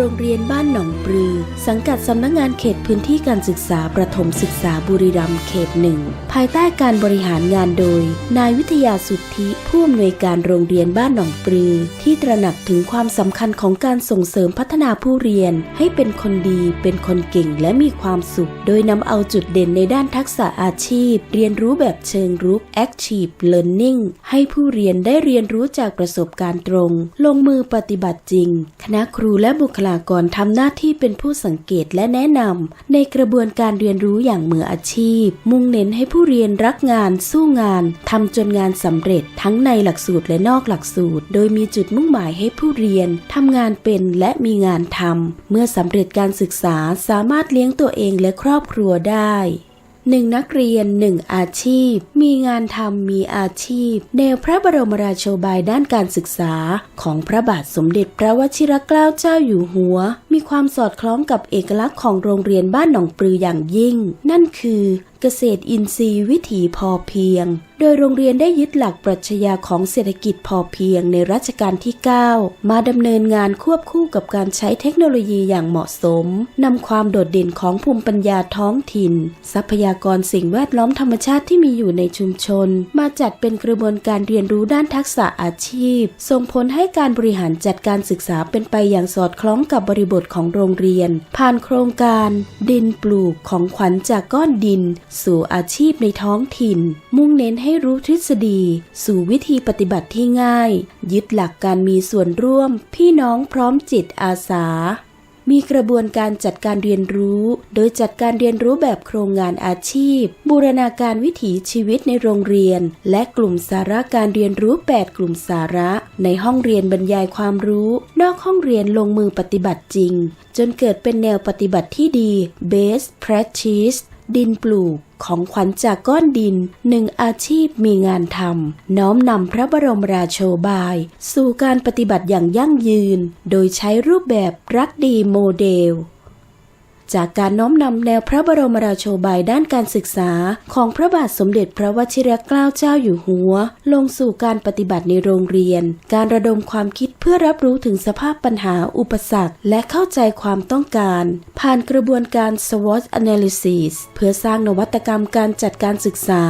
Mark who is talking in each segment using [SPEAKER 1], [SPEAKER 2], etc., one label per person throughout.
[SPEAKER 1] โรงเรียนบ้านหนองปลือ สังกัดสำนักงงานเขตพื้นที่การศึกษาประถมศึกษาบุรีรัมย์เขตหนึ่งภายใต้การบริหารงานโดย นายวิทยาสุทธิผู้อำนวยการโรงเรียนบ้านหนองปลือ ที่ตระหนักถึงความสำคัญของการส่งเสริมพัฒนาผู้เรียน ให้เป็นคนดีเป็นคนเก่งและมีความสุข โดยนำเอาจุดเด่นในด้านทักษะอาชีพ เรียนรู้แบบเชิงรุก Active Learning ให้ผู้เรียนได้เรียนรู้จากประสบการณ์ตรง ลงมือปฏิบัติจริง คณะครูและบุคลากรทำหน้าที่เป็นผู้สังเกตและแนะนำในกระบวนการเรียนรู้อย่างมืออาชีพ มุ่งเน้นให้ผู้เรียนรักงาน สู้งานทำจนงานสำเร็จทั้งในหลักสูตรและนอกหลักสูตร โดยมีจุดมุ่งหมายให้ผู้เรียนทำงานเป็นและมีงานทำเมื่อสำเร็จการศึกษาสามารถเลี้ยงตัวเองและครอบครัวได้ หนึ่งนักเรียนหนึ่งอาชีพ มีงานทำมีอาชีพ แนวพระบรมราโชบายด้านการศึกษา ของพระบาทสมเด็จพระวชิรเกล้าเจ้าอยู่หัว มีความสอดคล้องกับเอกลักษณ์ของโรงเรียนบ้านหนองปลืออย่างยิ่ง นั่นคือเกษตรอินทรีย์วิถีพอเพียง โดยโรงเรียนได้ยึดหลักปรัชญาของเศรษฐกิจพอเพียงในรัชกาลที่ 9 มาดำเนินงานควบคู่กับการใช้เทคโนโลยีอย่างเหมาะสมนำความโดดเด่นของภูมิปัญญาท้องถิ่น ทรัพยากรสิ่งแวดล้อมธรรมชาติที่มีอยู่ในชุมชน มาจัดเป็นกระบวนการเรียนรู้ด้านทักษะอาชีพ ส่งผลให้การบริหารจัดการศึกษาเป็นไปอย่างสอดคล้องกับบริบทของโรงเรียน ผ่านโครงการดินปลูกของขวัญจากก้อนดิน สู่อาชีพในท้องถิ่น มุ่งเน้นให้รู้ทฤษฎี สู่วิธีปฏิบัติที่ง่าย ยึดหลักการมีส่วนร่วม พี่น้องพร้อมจิตอาสา มีกระบวนการจัดการเรียนรู้ โดยจัดการเรียนรู้แบบโครงงานอาชีพ บูรณาการวิถีชีวิตในโรงเรียน และกลุ่มสาระการเรียนรู้ 8 กลุ่มสาระ ในห้องเรียนบรรยายความรู้ นอกห้องเรียนลงมือปฏิบัติจริง จนเกิดเป็นแนวปฏิบัติที่ดี Best Practice ดินปลูก ของขวัญจากก้อนดินหนึ่งอาชีพมีงานทำน้อมนำพระบรมราโชบาย สู่การปฏิบัติอย่างยั่งยืน โดยใช้รูปแบบรักดีโมเดล จากการน้อมนำแนวพระบรมราโชบายด้านการศึกษา ของพระบาทสมเด็จพระวชิรเกล้าเจ้าอยู่หัว ลงสู่การปฏิบัติในโรงเรียน การระดมความคิดเพื่อรับรู้ถึงสภาพปัญหาอุปสรรค และเข้าใจความต้องการ ผ่านกระบวนการ SWOT analysis เพื่อสร้างนวัตกรรมการจัดการศึกษา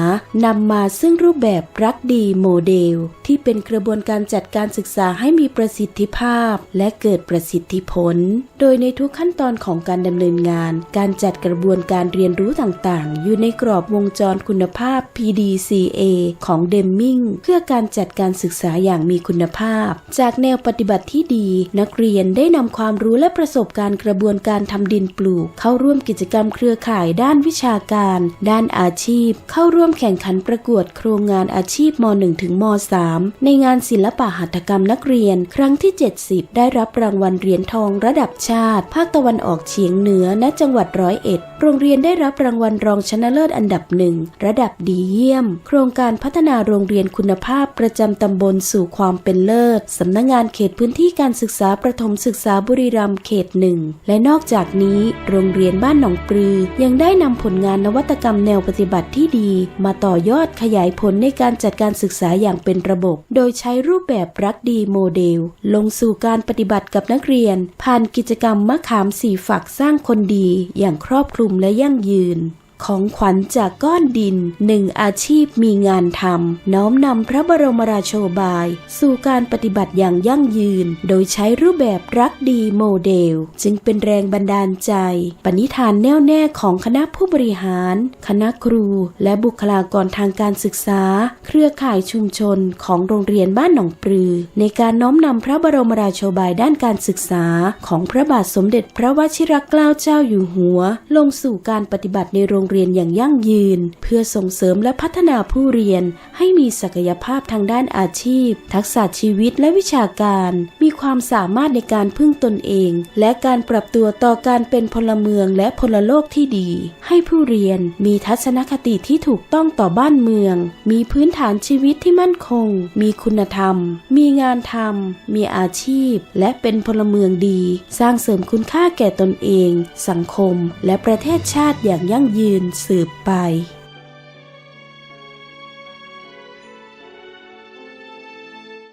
[SPEAKER 1] นำมาซึ่งรูปแบบรักดีโมเดล ที่เป็นกระบวนการจัดการศึกษาให้มีประสิทธิภาพ และเกิดประสิทธิผล โดยในทุกขั้นตอนของการดำเนินงาน การจัดกระบวนการเรียนรู้ต่างๆ อยู่ในกรอบวงจรคุณภาพ PDCA ของเดมมิงเพื่อการจัดการศึกษาอย่างมีคุณภาพ จากแนวปฏิบัติที่ดี นักเรียนได้นำความรู้และประสบการณ์กระบวนการทำดินปลูก เข้าร่วมกิจกรรมเครือข่ายด้านวิชาการ ด้านอาชีพ เข้าร่วมแข่งขันประกวดโครงงานอาชีพม .1 ถึงม .3 ในงานศิลปะหัตถกรรมนักเรียน ครั้งที่ 70 ได้รับรางวัลเหรียญทองระดับชาติ ภาคตะวันออกเฉียงเหนือณจังหวัดร้อยเอ็ด โรงเรียนได้รับรางวัลรองชนะเลิศอันดับหนึ่ง ระดับดีเยี่ยม โครงการพัฒนาโรงเรียนคุณภาพประจำตำบลสู่ความเป็นเลิศ สำนักงงานเขตพื้นที่การศึกษาประถมศึกษาบุรีรัมย์เขตหนึ่ง และนอกจากนี้ โรงเรียนบ้านหนองปลือ ยังได้นำผลงานนวัตกรรมแนวปฏิบัติที่ดี มาต่อยอดขยายผลในการจัดการศึกษาอย่างเป็นระบบ โดยใช้รูปแบบรักดีโมเดล ลงสู่การปฏิบัติกับนักเรียน ผ่านกิจกรรมมะขามสีฝักสร้างคนดีอย่างครอบคลุมและยั่งยืน ของขวัญจากก้อนดินหนึ่งอาชีพมีงานทำน้อมนำพระบรมราโชบาย สู่การปฏิบัติอย่างยั่งยืน โดยใช้รูปแบบรักดีโมเดล จึงเป็นแรงบันดาลใจ ปณิธานแน่วแน่ของคณะผู้บริหาร คณะครู และบุคลากรทางการศึกษา เครือข่ายชุมชนของโรงเรียนบ้านหนองปลือ ในการน้อมนำพระบรมราโชบายด้านการศึกษา ของพระบาทสมเด็จพระวชิรเกล้าเจ้าอยู่หัว ลงสู่การปฏิบัติในโรงเรียนอย่างยั่งยืน เพื่อส่งเสริมและพัฒนาผู้เรียนให้มีศักยภาพทางด้านอาชีพ ทักษะชีวิตและวิชาการ มีความสามารถในการพึ่งตนเอง และการปรับตัวต่อการเป็นพลเมืองและพลโลกที่ดี ให้ผู้เรียนมีทัศนคติที่ถูกต้องต่อบ้านเมือง มีพื้นฐานชีวิตที่มั่นคง มีคุณธรรม มีงานทำมีอาชีพ และเป็นพลเมืองดี สร้างเสริมคุณค่าแก่ตนเอง สังคม และประเทศชาติอย่างยั่งยืนนสืบไป